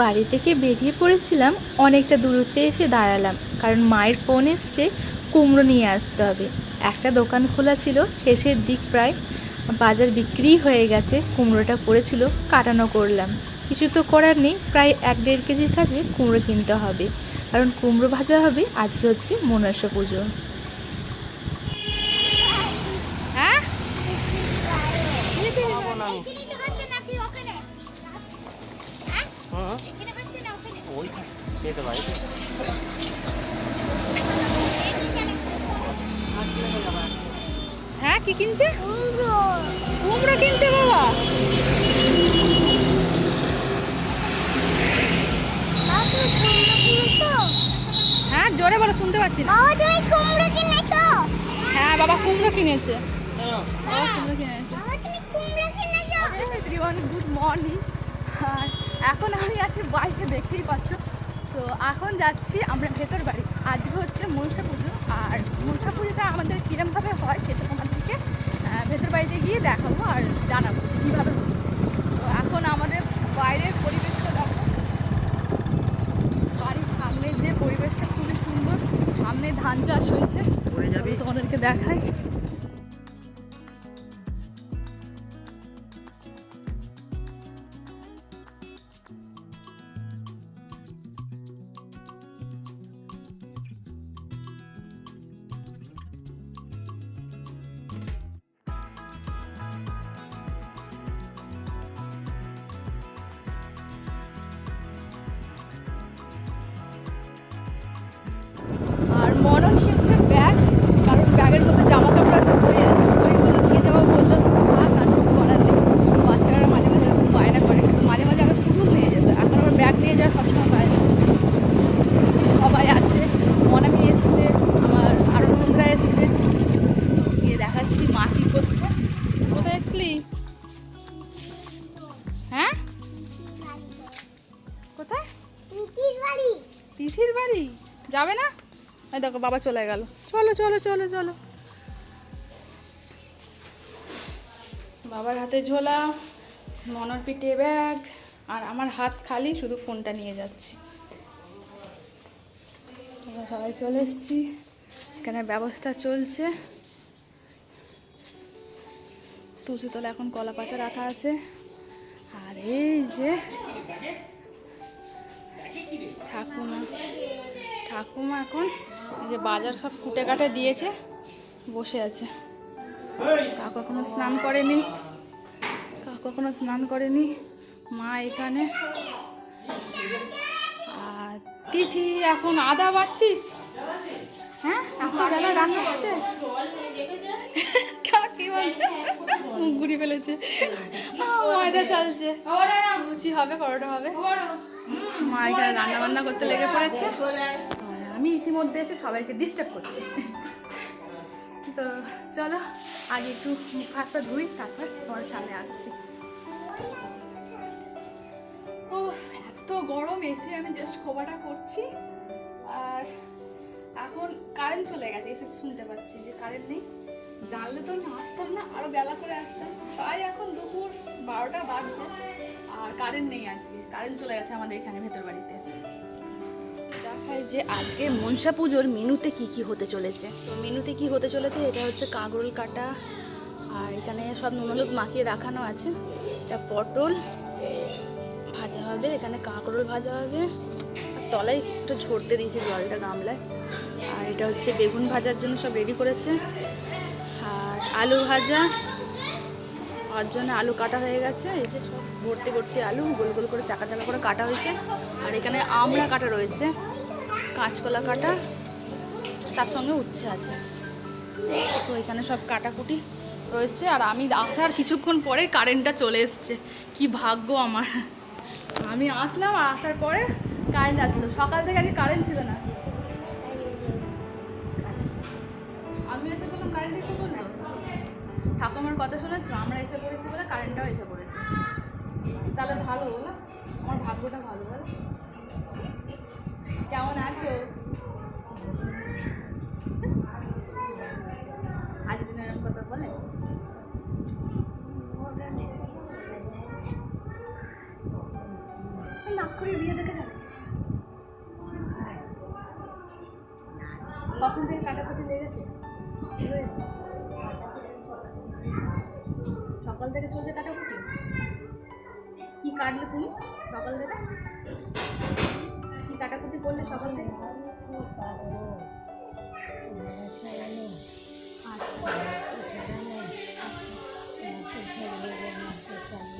বাড়ি থেকে বেরিয়ে পড়েছিলাম, অনেকটা দূরত্বে এসে দাঁড়ালাম, কারণ মায়ের ফোন এসছে, কুমড়ো নিয়ে আসতে হবে। একটা দোকান খোলা ছিল, শেষের দিক প্রায় বাজার বিক্রি হয়ে গেছে, কুমড়োটা পড়েছিল, কাটানো করলাম। কিছু তো করার নেই, প্রায় এক দেড় কেজির কাছে কুমড়ো কিনতে হবে, কারণ কুমড়ো ভাজা হবে, আজকে হচ্ছে মনসা পুজো। খেতে পারি হ্যাঁ কি কিনছে? কুমড়ো কুমড়ো কিনছে বাবা। বাবু কুমড়ো কিনেছো হ্যাঁ জোরে বলো শুনতে পাচ্ছি না। বাবা তুমি কুমড়ো কিনেছো হ্যাঁ বাবা কুমড়ো কিনেছে। বাবা কুমড়ো কিনেছে। বাবা তুমি কুমড়ো কিনেছো এভরিওয়ান গুড মর্নিং আর এখন আমি আছি বাইকে দেখতেই পাচ্ছ। তো এখন যাচ্ছি আমরা ভেতর বাড়ি। আজকে হচ্ছে মনসা পুজো। আর মনসা পুজোটা আমাদের কীরমভাবে হয় সেটা তোমাদেরকে ভেতর বাড়িতে গিয়ে দেখাবো আর জানাব কীভাবে হচ্ছে। তো এখন আমাদের বাইরের পরিবেশটা দেখো। বাড়ির সামনের যে পরিবেশটা খুবই সুন্দর। সামনে ধান চাষ হয়েছে। তোমাদেরকে দেখাই। বাবা চলে গেল। চলো চলো চলো চলো। বাবার হাতে ঝোলা, মনার পিঠে ব্যাগ, আর আমার হাত খালি শুধু ফোনটা নিয়ে যাচ্ছি। সবাই চলে এসেছি। এখানে ব্যবস্থা চলছে। তুলসীতলা এখন কলা পাতা রাখা আছে। আর এই যে ঠাকুমা। ঠাকুমা এখন এই যে বাজার সব কুটে কাটে দিয়েছে বসে আছে। কাকু এখনও স্নান করেনি। কাকু এখনও স্নান করেনি। মা এখানে। আর তিথি এখন আদা বাড়ছিস? হ্যাঁ? এখন বেলা রান্না হচ্ছে? কাকি বলছে মুখ ঘুরি ফেলেছে। ময়দা চালছে। লুচি হবে পরোটা হবে। মা এখানে রান্না বান্না করতে লেগে পড়েছে। আমি ইতিমধ্যে এসে সবাইকে ডিস্টার্ব করছি। তো চলো, আগে একটু মুখ হাতটা ধুই, তারপর তোমার সামনে আসছি। ও এত গরম এসে আমি জাস্ট খোবাটা করছি, আর এখন কারেন্ট চলে গেছে এসে শুনতে পাচ্ছি যে কারেন্ট নেই। জানলে তো আমি আসতাম না, আরও বেলা করে আসতাম। তাই এখন দুপুর বারোটা বাজছে, আর কারেন্ট নেই আজকে। কারেন্ট চলে গেছে আমাদের এখানে ভেতর বাড়িতে। দেখায় যে আজকে মনসা পুজোর মেনুতে কি কি হতে চলেছে? তো মেনুতে কি হতে চলেছে এটা হচ্ছে কাঁকরোল কাটা, আর এখানে সব নুন হলুদ মাখিয়ে রাখানো আছে। এটা পটল, ভাজা হবে, এখানে কাঁকরোল ভাজা হবে। আর তলায় একটু ঝরতে দিয়েছে জলটা গামলায়। আর এটা হচ্ছে বেগুন ভাজার জন্য সব রেডি করেছে। আর আলু ভাজা ওর জন্য আলু কাটা হয়ে গেছে। এই যে সব ভর্তি ভর্তি আলু, গোল গোল করে চাকা চাকা করে কাটা হয়েছে। আর এখানে আমড়া কাটা রয়েছে। কাঁচকলা কাটা, তার সঙ্গে উচ্ছে আছে। তো এখানে সব কাটাকুটি রয়েছে, আর আমি আসার কিছুক্ষণ পরে কারেন্টটা চলে এসছে। কি ভাগ্য আমার। আমি আসলাম, আর আসার পরে কারেন্ট আসলো। সকাল থেকে আজকে কারেন্ট ছিল না। আমি এসে বললাম, কারেন্ট এসে বলল ঠাকুমার কথা শুনেছো? আমরা এসে পড়েছি বলে কারেন্টটাও এসে পড়েছে। তাহলে ভালো বলো, আমার ভাগ্যটা ভালো বলো। কখন থেকে কাটাকুটি লেগেছে? হয়েছে? সকাল থেকে চলছে কাটাকুটি? কি কাটলে তুমি সকাল থেকে? কি কাটাকুটি করলে সকাল থেকে?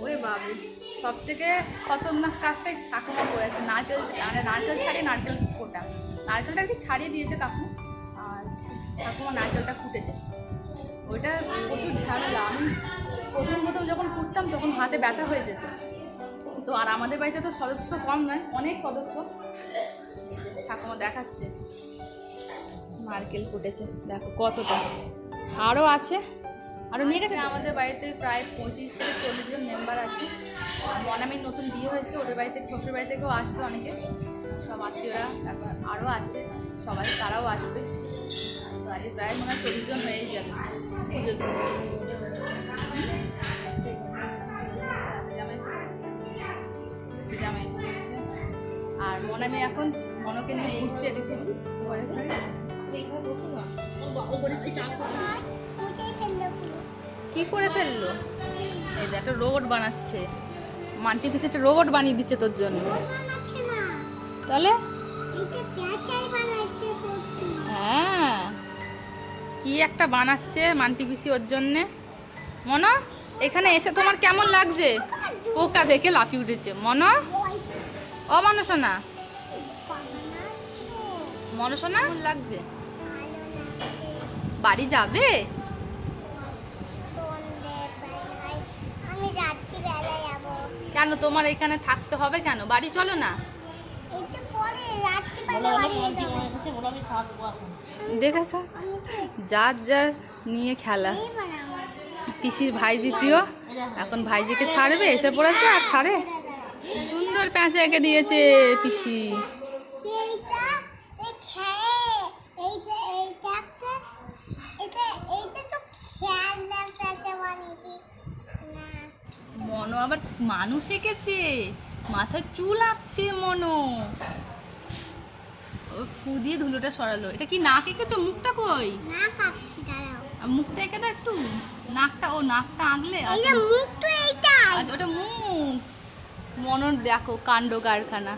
ওরে বাবু সব থেকে খতরনাক কাজটাই ঠাকুমা করেছে। নারকেল মানে নারকেল ছাড়িয়ে নারকেল ফোটা নারকেলটা কি ছাড়িয়ে দিয়েছে কাকু? ঠাকুমা নারকেলটা ফুটেছে। ওইটা প্রচুর ঝামেলা। আমি প্রথম প্রথম যখন ফুটতাম, তখন হাতে ব্যথা হয়ে যেত। তো আর আমাদের বাড়িতে তো সদস্য কম নয়, অনেক সদস্য। ঠাকুমা দেখাচ্ছে। নারকেল ফুটেছে। দেখো কতটা। আরও আছে। আরও নিয়ে গেছে? আমাদের বাড়িতে প্রায় পঁচিশ থেকে চল্লিশ জন মেম্বার আছে। মনামির নতুন বিয়ে হয়েছে, ওদের বাড়িতে, শ্বশুর বাড়ি থেকেও আসবে অনেকে। সব আত্মীয়রা তারপর আরও আছে। সবাই তারাও আসবে। আজকে প্রায় মনে হয় চল্লিশ জন হয়েই যাবে। আর মনামি এখন মনকে নিয়ে ঘুরছে এদিকে ঘরে ঘরে। কি করে ফেলল? এই দেখ একটা রোবট বানাচ্ছে। মাল্টি পিস একটা রোবট বানিয়ে দিচ্ছে তোর জন্য। তাহলে? কি একটা বানাচ্ছে মাল্টি পিসি ওর জন্যে? মনো, এখানে এসে তোমার কেমন লাগছে? পোকা দেখে লাফিয়ে উঠেছে। মনো, ও মনসোনা লাগছে? বাড়ি যাব? কেন তোমার এখানে থাকতে হবে কেন? বাড়ি চলো না। দেখেছ? যার যার নিয়ে খেলা। পিসির ভাইজি প্রিয়, এখন ভাইজিকে ছাড়বে, এসে পড়েছে আর ছাড়ে। সুন্দর প্যাঁচা এঁকে দিয়েছে পিসি। মনো আবার মানুষ এঁকেছে। মাথায় চুল আঁকছে মনো। ফু দিয়ে ধুলোটা সরালো। এটা কি নাক এঁকেছো? মুখটা কই? না কাটছি দাঁড়াও। মুখটা এঁকে দাও একটু। নাকটা ও নাকটা আঁকলে এই আচ্ছা, মুখ তো এইটাই। আচ্ছা ওটা মুখ। মনোর দেখো কাণ্ড কারখানা।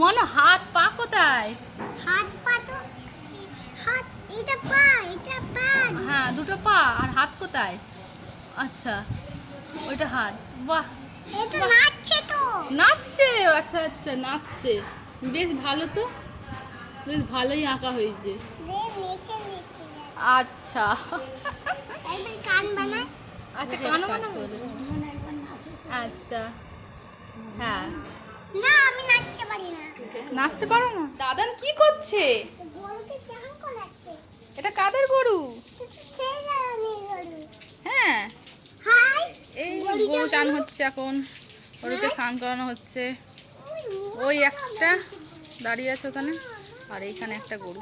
মন হাত পা কোথায়? হাত পা তো হাত এটা পা এটা পা। হ্যাঁ দুটো পা। আর হাত কোথায়? আচ্ছা ওইটা হাত। বাহ। এটা নাচছে তো। নাচছে আচ্ছা আচ্ছা নাচছে। বেশ ভালো তো। বেশ ভালোই আঁকা হয়েছে। আচ্ছা। আচ্ছা কানো বানাবো? আচ্ছা হ্যাঁ। না আমি নাচতে পারি না। নাচতে পারো না? দাদান কি করছে? এটা কাদের গরু? সেই হ্যাঁ। এই গরু চান হচ্ছে এখন। গরুকে স্নান করানো হচ্ছে। ওই একটা দাঁড়িয়ে আছে ওখানে আর এইখানে একটা গরু।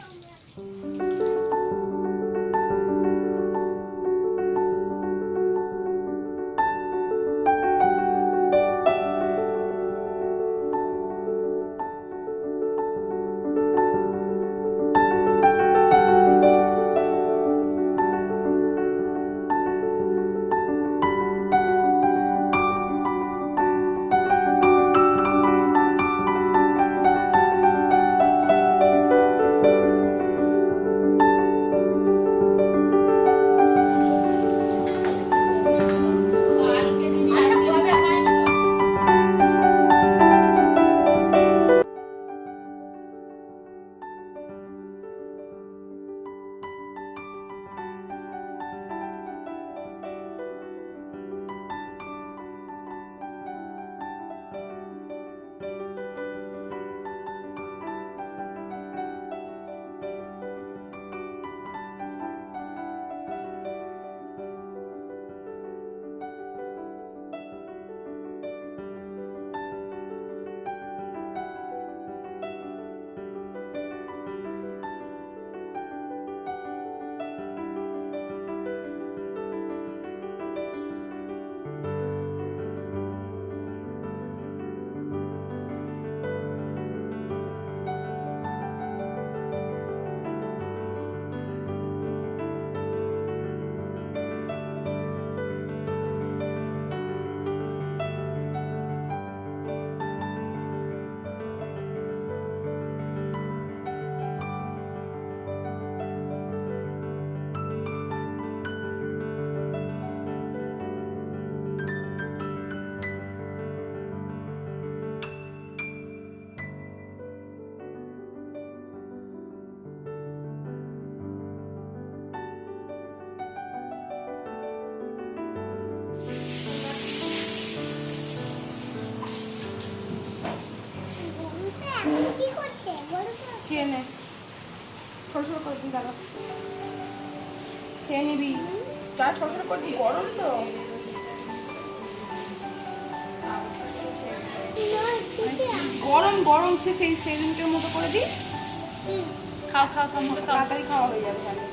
খেয়ে নিবি। চা ছোট করবি গরম তো। গরম গরম সে সেই সেদিনটার মতো করে দিই খাও খাও খাও মতো তাড়াতাড়ি খাওয়া হয়ে যাবে তাহলে।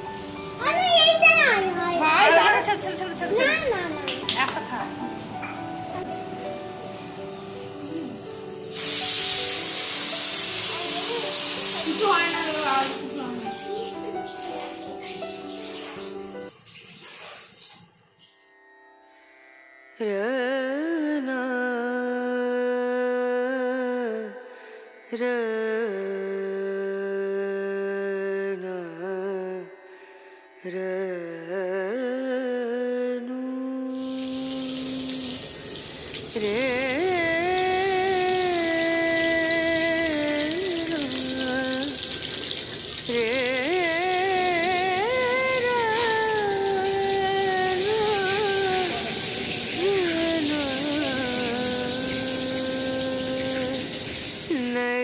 ভাই দাদা ছেড়ে ছেড়ে ছেড়ে रना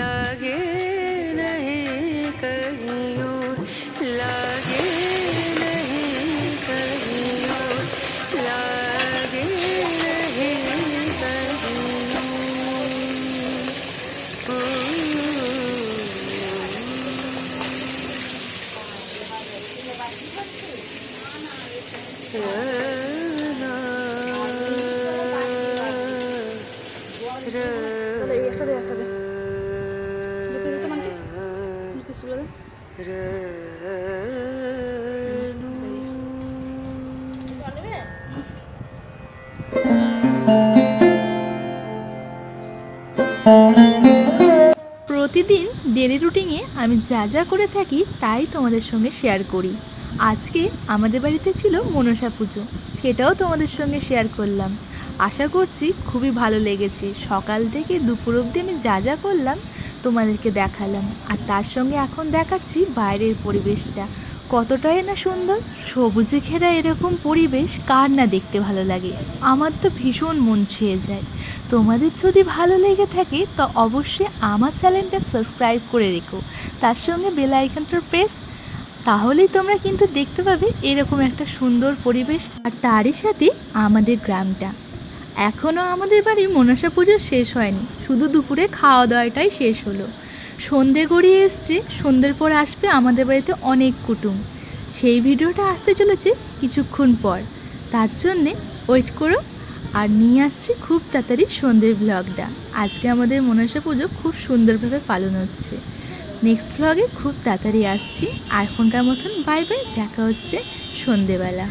লাগে প্রতিদিন ডেলি রুটিনে আমি যা যা করে থাকি তাই তোমাদের সঙ্গে শেয়ার করি। আজকে আমাদের বাড়িতে ছিল মনসা পুজো, সেটাও তোমাদের সঙ্গে শেয়ার করলাম। আশা করছি খুবই ভালো লেগেছে। সকাল থেকে দুপুর অবধি আমি যা যা করলাম তোমাদেরকে দেখালাম। আর তার সঙ্গে এখন দেখাচ্ছি বাইরের পরিবেশটা। কতটাই না সুন্দর, সবুজে ঘেরা এরকম পরিবেশ, কার না দেখতে ভালো লাগে? আমার তো ভীষণ মন ছুঁয়ে যায়। তোমাদের যদি ভালো লেগে থাকে, তো অবশ্যই আমার চ্যানেলটা সাবস্ক্রাইব করে রেখো। তার সঙ্গে বেল আইকনটার প্রেস, তাহলেই তোমরা কিন্তু দেখতে পাবে এরকম একটা সুন্দর পরিবেশ আর তারই সাথে আমাদের গ্রামটা। এখনও আমাদের বাড়ি মনসা পুজো শেষ হয়নি। শুধু দুপুরে খাওয়া দাওয়াটাই শেষ হলো। সন্ধে গড়িয়ে এসছে, সন্ধ্যের পর আসবে আমাদের বাড়িতে অনেক কুটুম। সেই ভিডিওটা আসতে চলেছে কিছুক্ষণ পর। তার জন্যে ওয়েট করো। আর নিয়ে আসছি খুব তাড়াতাড়ি সন্ধ্যের ব্লগটা আজকে আমাদের মনসা পুজো খুব সুন্দরভাবে পালন হচ্ছে। নেক্সট ব্লগে খুব তাড়াতাড়ি আসছি। আর এখনকার মতন বাই বাই দেখা হচ্ছে সন্ধেবেলা।